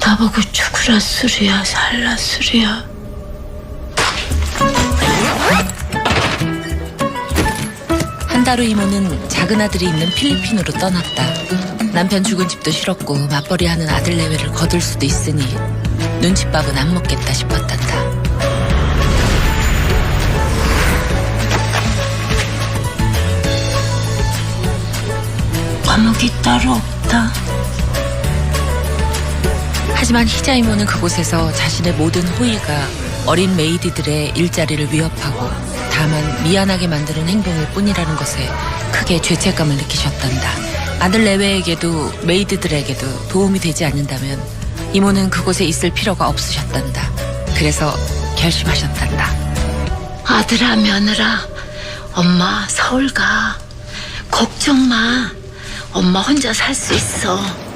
나보고 죽으라 쓰리야 살라 쓰리야 한다루 이모는 작은 아들이 있는 필리핀으로 떠났다. 남편 죽은 집도 싫었고 맞벌이 하는 아들 내외를 거둘 수도 있으니 눈칫밥은 안 먹겠다 싶었단다. 감옥이 따로 없다 하지만 희자 이모는 그곳에서 자신의 모든 호의가 어린 메이드들의 일자리를 위협하고 다만 미안하게 만드는 행동일 뿐이라는 것에 크게 죄책감을 느끼셨단다. 아들 내외에게도 메이드들에게도 도움이 되지 않는다면 이모는 그곳에 있을 필요가 없으셨단다. 그래서 결심하셨단다. 아들아 며느라 엄마 서울 가 걱정 마 엄마 혼자 살 수 있어